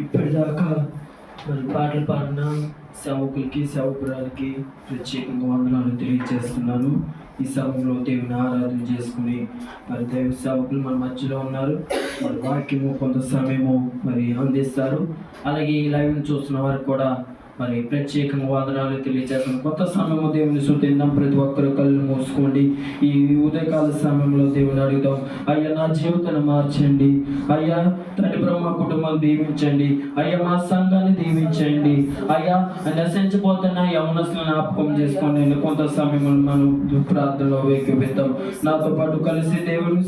ఇప్పటిదాకా మనం పాటలు పాడిన సేవకులకి సేవకురాలకి ప్రత్యేకంగా వందనాలు తెలియజేస్తున్నాను. ఈ సమయంలో దేవుని ఆరాధన చేసుకుని మరి దైవ సేవకులు మన మధ్యలో ఉన్నారు. మరి వాక్యము కొంత సమయము మరి అందిస్తారు. అలాగే ఈ లైవ్ చూస్తున్న వారికి కూడా మరి ప్రత్యేకంగా వాదనాలు తెలియజేస్తాం కొత్త సమయం దేవుని శుద్ధిద్దాం ప్రతి ఒక్కరు కళ్ళు మూసుకోండి. ఈ ఉదయకాల సమయంలో దేవుని అడుగుదాం. అయ్యా నా జీవితాన్ని మార్చండి. అయ్యా తండ్రి బ్రహ్మ కుటుంబాన్ని దీవించండి. అయ్యా మా సంఘాన్ని దీవించండి. అయ్యా నశించిపోతున్న యవనస్తులను జ్ఞాపకం చేసుకోండి నేను కొంత సమయంలో మనం ప్రార్థనలో వేకిపిద్దాం. నాతో పాటు కలిసి దేవుని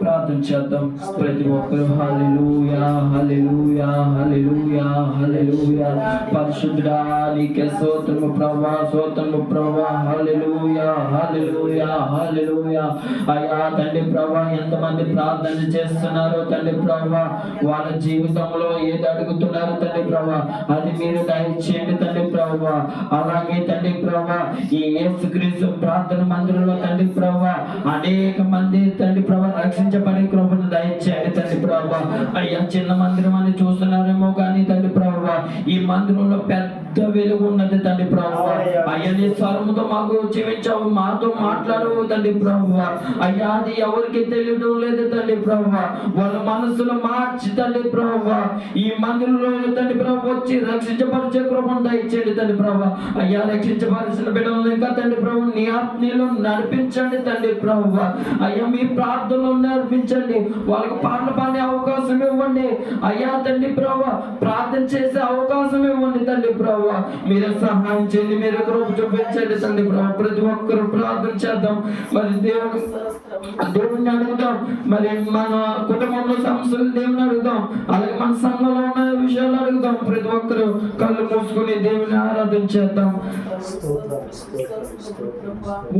ప్రార్థన చేద్దాం. ప్రతి ఒక్కరు హలెలుయా హలెలుయా హలెలుయా హలెలుయా పరిశుద్ధుడా నీకే స్తోత్రము ప్రభా స్తోత్రము ప్రభా హల్లెలూయా హల్లెలూయా హల్లెలూయా. అయ్యా తండ్రి ప్రభా ఎంతమంది ప్రార్థన చేస్తున్నారో తండ్రి ప్రభా వాళ్ళ జీవితంలో ఏది అడుగుతున్నారు తండ్రి ప్రభా అది మీరు దయచేయండి తండ్రి ప్రభా అలాగే తండ్రి ప్రభా ఈ యేసుక్రీస్తు ప్రార్థన మందిరంలో తండ్రి ప్రభా అనేక మంది తండ్రి ప్రభా రక్షించబడే కృపను దయచేయండి తండ్రి ప్రభా అయ్యా చిన్న మందిరం అని చూస్తున్నారేమో కానీ తండ్రి ప్రభా ఈ మందిరంలో పెద్ద వెలుగు ఉన్నది తండ్రి ప్రభా. అయ్యా నీ స్వరముతో మాకు జీవించావు మాతో మాట్లాడవు తండ్రి ప్రభా. అయ్యా అది ఎవరికి తెలియడం లేదు తండ్రి ప్రభా. వాళ్ళ మనసులో మార్చి తండ్రి ప్రభా. ఈ మందిరంలో తండ్రి ప్రభా వచ్చి రక్షించపరిచే కృపను దయచేయండి తండ్రి ప్రభా. అయ్యా రక్షించవలసిన బిడ్డలను ఇంకా తండ్రి ప్రభు నీ ఆత్మీయులు నడిపించండి తండ్రి ప్రభా. అయ్యా మీ ప్రార్థనలు నడిపించండి. వాళ్ళకి పాటలు పాడే అవకాశం ఇవ్వండి. అయ్యా తండ్రి ప్రభా ప్రార్థన చేసే అవకాశం ఇవ్వండి తండ్రి ప్రభా. మీరు సహాయం చేయండి మీరు కృప చూపించండి తండ్రి ప్రభు ప్రతి ఒక్కరు ప్రార్థన చేద్దాం. మరి దేవుని దేవుణ్ణి అడుగుదాం. మరి మన కుటుంబంలో సమస్యలు దేవుని అడుగుదాం. అలాగే మన సంఘంలో ఉన్న విషయాలు అడుగుదాం. ప్రతి ఒక్కరు కళ్ళు మూసుకుని దేవుని ఆరాధన చేద్దాం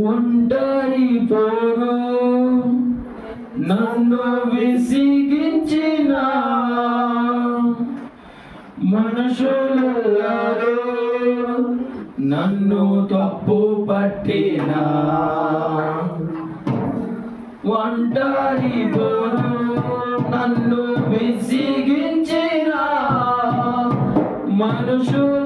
ఒంటరి పోరు నన్ను విసిగించిన మనుషులు నన్ను తప్పు పట్టిన ఒంటరి పోరు నన్ను విసిగించిన మనుషులు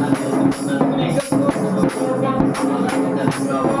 అయ్యా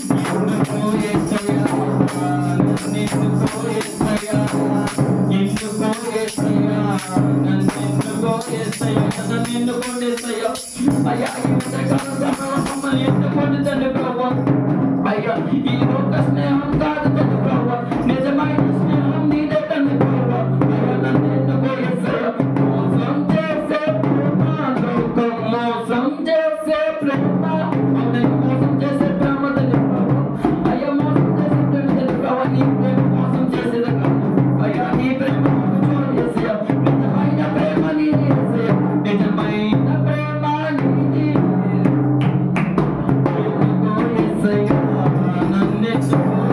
us.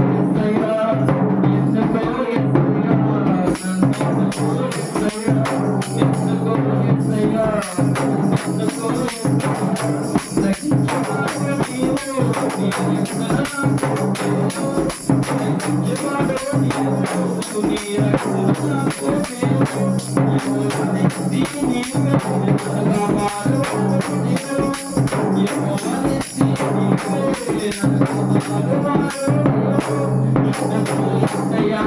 ఎందుకో యేసయ్యా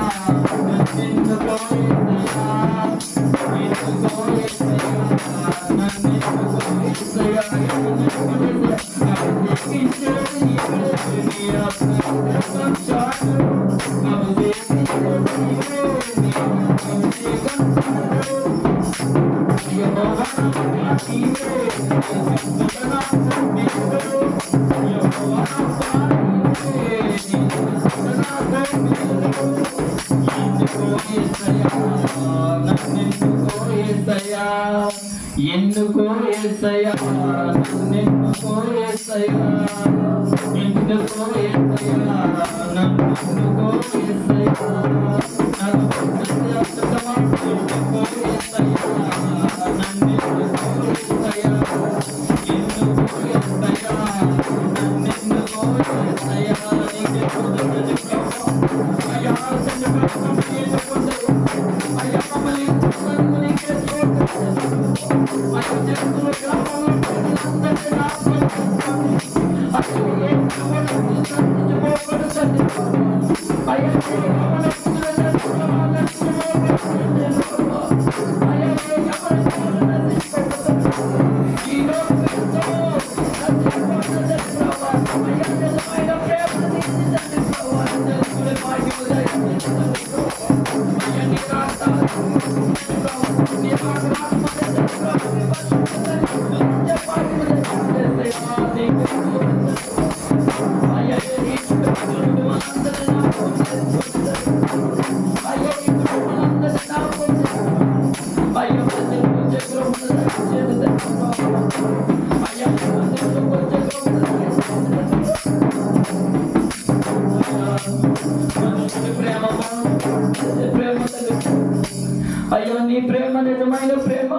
అయ్యా నీ ప్రేమ నిజమైన ప్రేమ.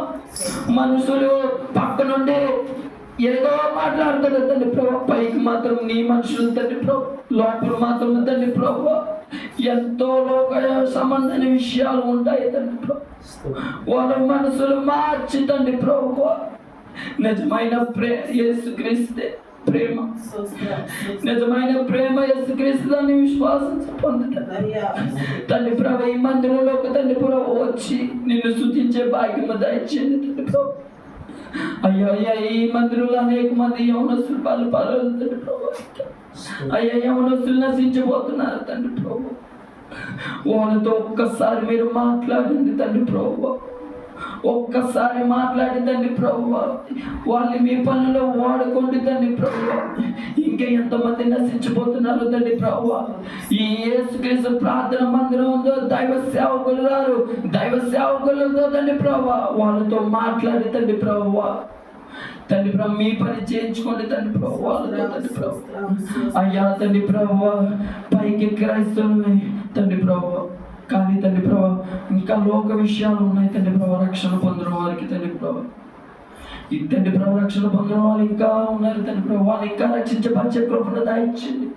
మనుషులు పక్క నుండి ఏదో మాట్లాడుతారు తండ్రి ప్రభు. పైకి మాత్రం నీ మనుషులు తండ్రి ప్రభు. లోపల మాత్రం తండ్రి ప్రభు. ఎంతో లోక సంబంధమైన విషయాలు ఉంటాయి తండ్రి ప్రభు. వాళ్ళ మనసులు మార్చి తండ్రి ప్రభు. నిజమైన ప్రే యేసుక్రీస్తే ప్రేమ. నిజమైన ప్రేమ యేసుక్రీస్తు అని విశ్వాసం పొందుతారు తండ్రి ప్రభు ఈ మందిరంలోకి తండ్రి ప్రభు వచ్చి నిన్ను సూచించే భాగ్యము దయచేయండి తండ్రి ప్రభు. అయ్యో అయ్యా ఈ మందిరంలో అనేక మంది యవనస్తులు పాలు పాలు తండ్రి ప్రభు. అయ్యా యవనస్తులు నశించిపోతున్నారు తండ్రి ప్రభు. వాళ్ళతో ఒక్కసారి మీరు మాట్లాడండి తండ్రి ప్రభు. ఒక్కసారి మాట్లాడి తండ్రి ప్రభు వాళ్ళని మీ పనుల్లో వాడుకోండి తండ్రి ప్రభు ఇంకా ఎంతమంది నశించిపోతున్నారు తండ్రి ప్రభు ఈ యేసుక్రీస్తు ప్రార్థన మందిరంలో దైవ సేవకులు రారు. దైవ సేవకులతో తండ్రి ప్రభు వాళ్ళతో మాట్లాడి తండ్రి ప్రభు తండ్రి ప్రభు మీ పని చేయించుకోండి తండ్రి ప్రభు వాళ్ళతో తండ్రి ప్రభు అయ్యా తండ్రి ప్రభు పైకి క్రైస్తవులమే తండ్రి ప్రభు కానీ తండ్రి ప్రభు ఇంకా లోక విషయాలు ఉన్నాయి తండ్రి ప్రభు రక్షణ పొందిన వారికి తండ్రి ప్రభు. ఈ ప్రభు రక్షణ పొందిన వాళ్ళు ఇంకా ఉన్నారు తండ్రి ప్రభు వాళ్ళు ఇంకా రక్షించబరిచే కృపను దాయించండి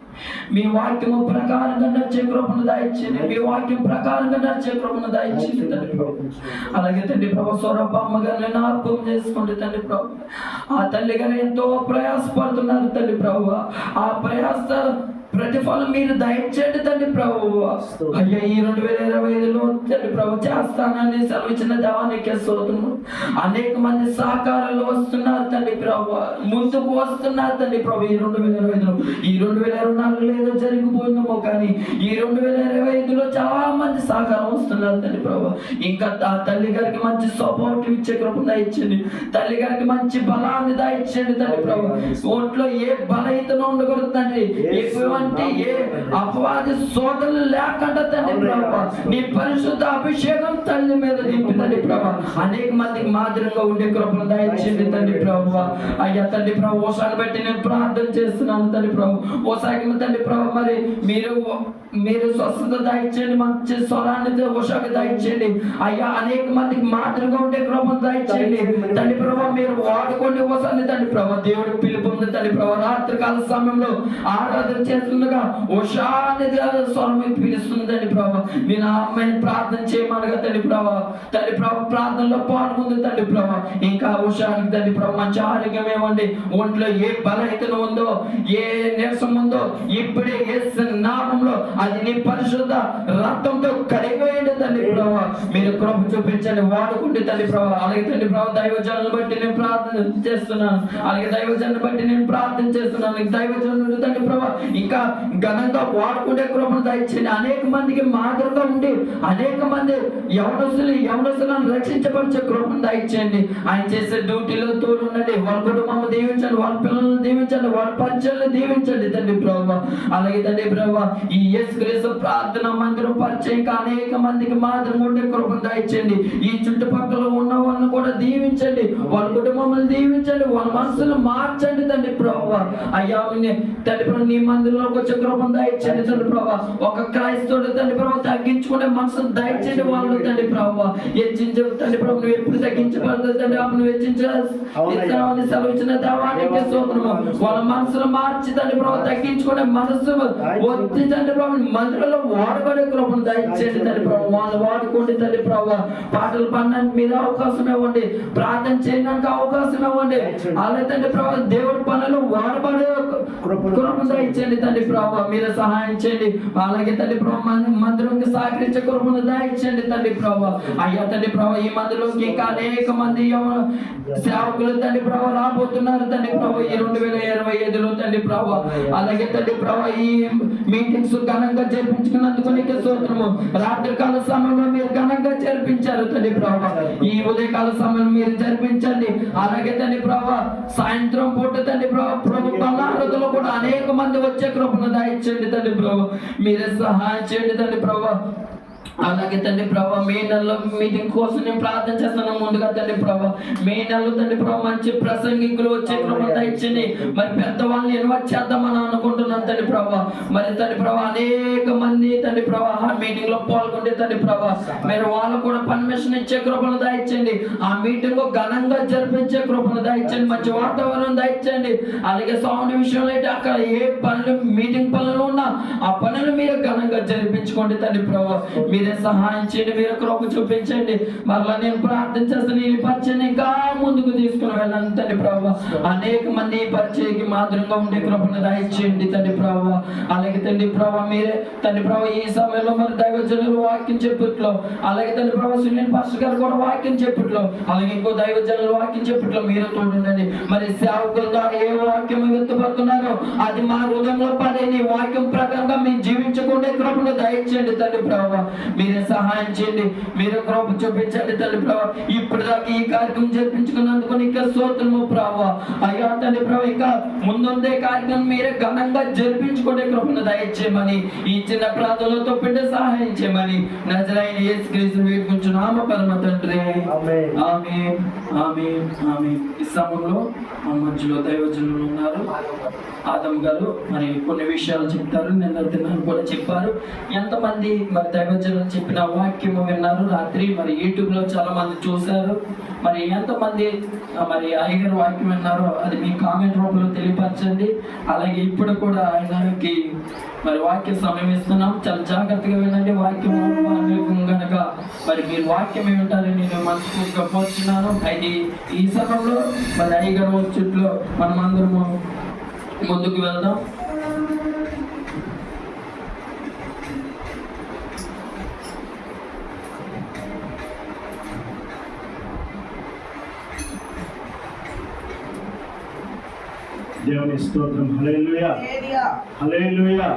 మీ వాక్యము ప్రకారంగా నడిచే కృపను దాయించండి మీ వాక్యం ప్రకారంగా నడిచే కృపను దాయించండి తండ్రి ప్రభు. అలాగే తండ్రి ప్రభు స్వరూప అమ్మగారిని జ్ఞాపకం చేసుకోండి తండ్రి ప్రభు. ఆ తల్లి గారు ఎంతో ప్రయాసపడుతున్నారు తండ్రి ప్రభు. ఆ ప్రయాస ప్రతిఫలం మీరు దయచేయండి తండ్రి ప్రభు. అయ్యా ఈ రెండు వేల ఇరవై ఐదులో తండ్రి ప్రభు చేస్తానని సెలవిచ్చిన దేవానికి స్తోత్రము. అనేక మంది సహకారాలు వస్తున్నారు తండ్రి ప్రభు. ముందుకు వస్తున్నారు తండ్రి ప్రభు ఈ రెండు వేల ఇరవై ఐదులో. ఈ రెండు వేల ఇరవై నాలుగులో ఏదో జరిగిపోయిందేమో కానీ ఈ రెండు వేల ఇరవై ఐదులో చాలా మంది సహకారం వస్తున్నారు తండ్రి ప్రభు. ఇంకా ఆ తల్లి గారికి మంచి సపోర్ట్ ఇచ్చే కృప దయచండి తల్లి గారికి మంచి బలాన్ని దయచండి తండ్రి ప్రభు. ఒంట్లో ఏ బలహీనత ఉండకూడదు తండ్రి. ఎటువంటి ఏ అపవాది సోదరులు లేకుండా తండ్రి ప్రభు నీ పరిశుద్ధ అభిషేకం తల్లి మీద తండ్రి ప్రభు. అనేక మందికి మాదిరిగా ఉండే కృపను దయచేయండి తండ్రి ప్రభు. అయ్యా తండ్రి ప్రభు ఓసాన్ని బట్టి నేను ప్రార్థన చేస్తున్నాను తండ్రి ప్రభు. ఓసాకి తండ్రి ప్రభు మరి మీరు మీరు స్వస్థత దయచేయండి మంచి స్వరాన్ని ఉషాకి దయచేయండి. అయ్యా అనేక మందికి మాదిరిగా ఉండే కృపను దయచేయండి. తండ్రి ప్రభు మీరు వాడుకోండి ఓసాన్ని తండ్రి ప్రభు. దేవుడు పిలుపు ఉంది తండ్రి ప్రభు. రాత్రి కాల సమయంలో ఆరాధన వెళ్తుండగా ఉషా అనేది స్వరం పిలుస్తుంది తండ్రి మీ నా అమ్మాయిని ప్రార్థన చేయమనగా తండ్రి ప్రభా. తండ్రి ప్రభా ప్రార్థనలో పాల్గొంది తండ్రి ప్రభా. ఇంకా ఉషానికి తండ్రి ప్రభా మంచి ఆరోగ్యం ఏమండి ఒంట్లో ఏ బలహీనత ఉందో ఏ నీరసం ఉందో ఇప్పుడే ఏ నామంలో అది నీ పరిశుద్ధ రక్తంతో కడిగిపోయింది తండ్రి ప్రభా. మీరు కృప చూపించండి వాడుకుంటే తండ్రి ప్రభా. అలాగే తండ్రి ప్రభా దైవజనులను బట్టి నేను ప్రార్థన చేస్తున్నాను. అలాగే దైవజనం బట్టి నేను ప్రార్థన చేస్తున్నాను. దైవజనం తండ్రి ప్రభా. ఇంకా ఘనంగా వాడుకునే కృపను దయచేయండి అనేక మందికి మాదిరిగా ఉండి అనేక మంది యవనసులు యవనసులను రక్షించబరిచే కృపను దయచేయండి ఆయన చేసే డ్యూటీలో తోడు ఉండండి వాళ్ళ కుటుంబం దీవించండి. వాళ్ళ పిల్లలను దీవించండి. వాళ్ళ పరిచయాలను దీవించండి తండ్రి ప్రభు. అలాగే తండ్రి ప్రభు ఈ యేసుక్రీస్తు ప్రార్థన మందిరం పరిచయం అనేక మందికి మాత్రం ఉండే కృపను దయచేయండి ఈ చుట్టుపక్కల ఉన్న వాళ్ళని కూడా దీవించండి. వాళ్ళ కుటుంబములను దీవించండి. వాళ్ళ మనసులు మార్చండి తండ్రి ప్రభు. అయ్యా తండ్రి ప్రభు నీ మందిరంలోకి వచ్చే కృపను దయచేయండి తండ్రి ప్రభు. ఒక క్రైస్తవుడు తండ్రి ప్రభు తగ్గించుకునే మనసును దయచేయండి వాళ్ళు తండ్రి ప్రభు. హెచ్చించే తండ్రి ప్రభు నువ్వు ఎప్పుడు తగ్గించబడదు తండ్రి అప్పుడు నువ్వు హెచ్చించాలని సెలవిచ్చిన దేవానికి స్తోత్రము వాళ్ళ మనసును మార్చి తండ్రి ప్రభు తగ్గించుకునే మనసు వచ్చి తండ్రి ప్రభు మందిరంలో వాడుకునే కృపను దయచేయండి తండ్రి ప్రభు. వాళ్ళు వాడుకోండి తండ్రి ప్రభు. పాటలు పాడడానికి మీద అవకాశం ఇవ్వండి. ప్రార్థన చేయడానికి అవకాశం ఇవ్వండి. అలాగే తండ్రి ప్రభు దేవుడి పనులు వాడబడే కృపను దయచేయండి. తండ్రి ప్రభు మీరు సహాయం చేయండి. అలాగే తండ్రి ప్రభావ మందిరంకి సహకరించే కురుమును దాయించండి తండ్రి ప్రభావ అయ్యా తండ్రి ప్రభావ ఈ మందిరంకి ఇంకా అనేక మంది సేవకులు తండ్రి ప్రభావ రాబోతున్నారు తండ్రి ప్రభావ ఈ రెండు వేల ఇరవై ఐదులో తండ్రి ప్రభావ అలాగే తండ్రి ప్రభావ ఈ మీటింగ్స్ ఘనంగా జరిపించుకున్నందుకు నీకు సూత్రము రాత్రికాల సమయంలో మీరు ఘనంగా జరిపించారు తండ్రి ప్రభావ ఈ ఉదయకాల సమయంలో మీరు జరిపించండి. అలాగే తండ్రి ప్రభావ సాయంత్రం పూట తండ్రి ప్రభావ ప్రభు కూడా అనేక మంది వచ్చే కృపను దయచేయండి తండ్రి ప్రభు. మీరే సహాయం చేయండి తండ్రి ప్రభు. అలాగే తండ్రి ప్రభా మే నెలలో మీటింగ్ కోసం నేను ప్రార్థన చేస్తాను ముందుగా తండ్రి ప్రభా. మే నెలలో తండ్రి ప్రభా మంచి ప్రసంగికులు వచ్చే కృప ఇచ్చింది మరి పెద్దవాళ్ళని ఇన్వైట్ చేద్దామని అనుకుంటున్నాను తండ్రి ప్రభా. మరి తండ్రి ప్రభా అనేక మంది తండ్రి ప్రభా ఆ మీటింగ్లో పాల్గొంటే తండ్రి ప్రభా మీరు వాళ్ళకు కూడా పర్మిషన్ ఇచ్చే కృపను దాయించండి ఆ మీటింగ్ ఘనంగా జరిపించే కృపను దాయించండి మంచి వాతావరణం దాయించండి అలాగే సౌండ్ విషయంలో అయితే అక్కడ ఏ పనులు మీటింగ్ పనులు ఉన్నా ఆ పనులు మీరు ఘనంగా జరిపించుకోండి తండ్రి ప్రభా మీరే సహాయం చేయండి. మీరు కృప చూపించండి. మరలా నేను ప్రార్థన చేస్తాను ఈ పరిచయం ఇంకా ముందుకు తీసుకుని వెళ్ళాను తండ్రి ప్రభా అనేక మంది పరిచయకి మాదిరిగా ఉండే కృపను దాయించండి తండ్రి ప్రభా అలాగే తండ్రి ప్రభా మీరే తండ్రి ప్రభా ఈ సమయంలో మరి దైవజనులు వాక్యం చెప్పుట్లో. అలాగే తన ప్రభావ సునీల్ పాస్టర్ గారు కూడా వాక్యం చెప్పుట్లో. అలాగే ఇంకో దైవజనులు వాక్యం చెప్పుట్లో మీరు చూడండి. మరి సేవకుల ద్వారా ఏ వాక్యం వ్యక్తపడుతున్నారో అది మా హృదయంలో పడే నీ వాక్యం ప్రకారంగా మేము జీవించకుండా కృపను దయచేయండి తండ్రి ప్రభావ మీరే సహాయం చేయండి. మీరే కృప చూపించండి తండ్రి ప్రభావ ఇప్పుడు దాకా ఈ కార్యక్రమం జరిపించుకున్నందుకు ఇంకా స్తోత్రము ప్రభావ అయ్యా తండ్రి ప్రభావ ఇంకా ముందుందే కార్యక్రమం మీరే ఘనంగా జరిపించుకునే కృపను దయచేయమని ఈ చిన్న ప్రాంతంలో పిండి సహాయం చేయమని నజరైన యేసు క్రీస్తు నామ పరమ తండ్రి. ఆమేన్. ఆమె ఆమె ఆమె ఈ సమయంలో మన మధ్యలో దైవజనులు ఉన్నారు. ఆదమ్ గారు మరి కొన్ని విషయాలు చెప్తారు. నిన్న తిన్నాను కూడా చెప్పారు. ఎంతమంది మరి దైవజనులు చెప్పిన వాక్యము విన్నారు. రాత్రి మరి యూట్యూబ్లో చాలా మంది చూశారు. మరి ఎంతమంది మరి అయ్యగారు వాక్యం విన్నారో అది మీ కామెంట్ రూపంలో తెలియపరచండి. అలాగే ఇప్పుడు కూడా ఆయనకి మరి వాక్య సమయం ఇస్తున్నాం. చాలా జాగ్రత్తగా వినండి వాక్యం కనుక మరి మీరు వాక్యం ఏమిటారని నేను మనస్ఫూర్తిగా కోరుచున్నాను. అయితే ఈ సమయంలో మరి అయ్యగారు చుట్టూ మనం అందరము ముందుకు వెళ్దాం. దేవుని స్తోత్రం. హల్లెలూయా. హల్లెలూయా.